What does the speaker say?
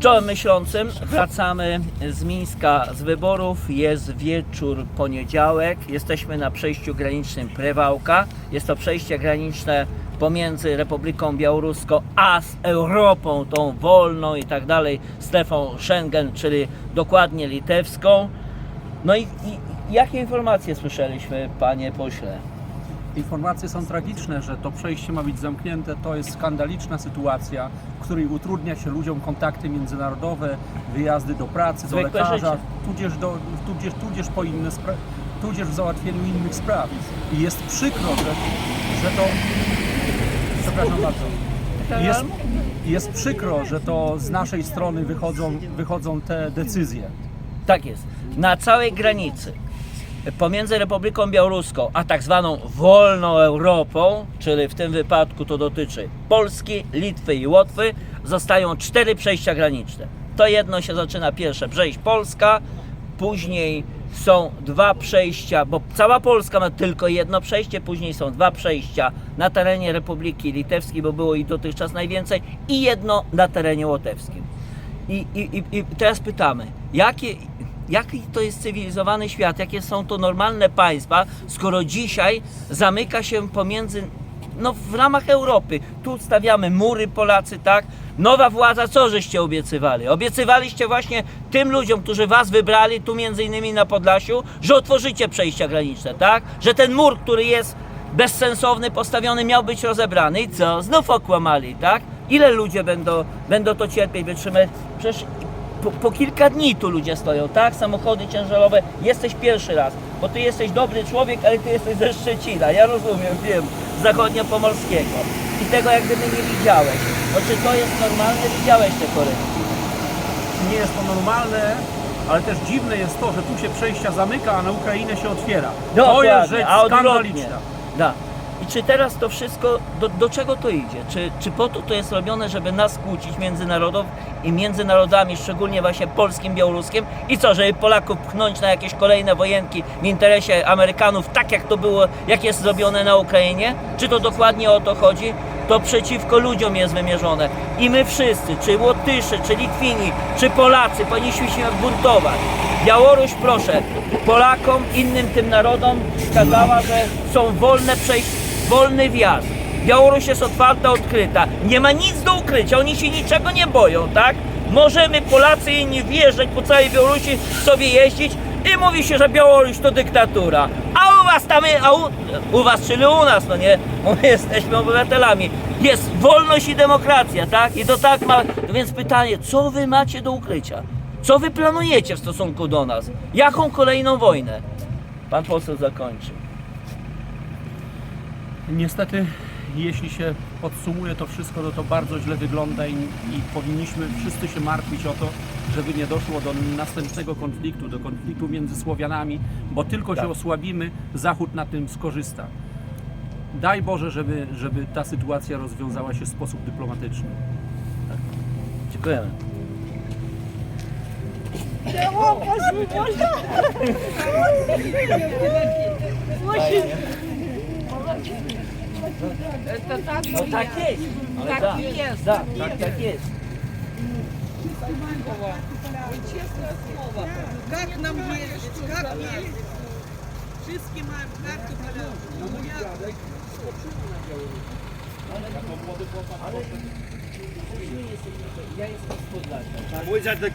Czołem myślącym, wracamy z Mińska z wyborów. Jest wieczór poniedziałek. Jesteśmy na przejściu granicznym Prewałka. Jest to przejście graniczne pomiędzy Republiką Białoruską a z Europą, tą wolną i tak dalej, strefą Schengen, czyli dokładnie litewską. No i, i jakie informacje słyszeliśmy, panie pośle? Informacje są tragiczne, że to przejście ma być zamknięte. To jest skandaliczna sytuacja, w której utrudnia się ludziom kontakty międzynarodowe, wyjazdy do pracy, Zwykłe do lekarza, życie. tudzież, do, tudzież, tudzież, po inne spra- tudzież w załatwieniu innych spraw. I jest przykro, że, że to. Przepraszam bardzo. Jest, jest przykro, że to z naszej strony wychodzą, wychodzą te decyzje. Tak jest. Na całej granicy pomiędzy Republiką Białoruską a tak zwaną wolną Europą, czyli w tym wypadku to dotyczy Polski, Litwy i Łotwy, zostają cztery przejścia graniczne. To jedno się zaczyna pierwsze przejść Polska, później są dwa przejścia, bo cała Polska ma tylko jedno przejście, później są dwa przejścia na terenie Republiki Litewskiej, bo było ich dotychczas najwięcej, i jedno na terenie łotewskim. I, i, i, I teraz pytamy, jakie, jaki to jest cywilizowany świat, jakie są to normalne państwa, skoro dzisiaj zamyka się pomiędzy, no w ramach Europy. Tu stawiamy mury Polacy, tak? Nowa władza, co żeście obiecywali? Obiecywaliście właśnie tym ludziom, którzy was wybrali, tu między innymi na Podlasiu, że otworzycie przejścia graniczne, tak? Że ten mur, który jest bezsensowny, postawiony, miał być rozebrany. I co? Znów okłamali, tak? Ile ludzie będą, będą to cierpieć, wytrzymać? Przecież po, po kilka dni tu ludzie stoją, tak? Samochody ciężarowe. Jesteś pierwszy raz, bo ty jesteś dobry człowiek, ale ty jesteś ze Szczecina. Ja rozumiem, wiem, zachodniopomorskiego. I tego jak gdyby nie widziałeś. No czy to jest normalne? Widziałeś te korynki. Nie jest to normalne, ale też dziwne jest to, że tu się przejścia zamyka, a na Ukrainę się otwiera. To jest rzecz skandaliczna. Da. I czy teraz to wszystko, do, do czego to idzie? Czy, czy po to to jest robione, żeby nas kłócić międzynarodów i między narodami, szczególnie właśnie polskim, białoruskim? I co, żeby Polaków pchnąć na jakieś kolejne wojenki w interesie Amerykanów, tak jak to było, jak jest zrobione na Ukrainie? Czy to dokładnie o to chodzi? To przeciwko ludziom jest wymierzone. I my wszyscy, czy Łotyszy, czy Litwini, czy Polacy, powinniśmy się buntować. Białoruś, proszę, Polakom, innym tym narodom wskazała, że są wolne przejść, wolny wjazd. Białoruś jest otwarta, odkryta. Nie ma nic do ukrycia, oni się niczego nie boją, tak? Możemy Polacy i inni wjeżdżać po całej Białorusi, sobie jeździć i mówi się, że Białoruś to dyktatura. A u was tam, a u, u was, czyli u nas, no nie? My jesteśmy obywatelami. Jest wolność i demokracja, tak? I to tak ma. No więc pytanie, co wy macie do ukrycia? Co wy planujecie w stosunku do nas? Jaką kolejną wojnę? Pan poseł zakończy. Niestety, jeśli się podsumuje to wszystko, to to bardzo źle wygląda i, i powinniśmy wszyscy się martwić o to, żeby nie doszło do następnego konfliktu, do konfliktu między Słowianami, bo tylko Tak. się osłabimy, Zachód na tym skorzysta. Daj Boże, żeby, żeby ta sytuacja rozwiązała się w sposób dyplomatyczny. Dziękujemy. Это так, ну, так есть. Так да, есть. Да, так, так есть. Честное слово. Как нам ездить? Как ездить? Wszystkie mają karty palacze. No ja skoczyłem na białorusi. Ale młody chłopak. Ale ja jestem z Podlasia. Mój dziadek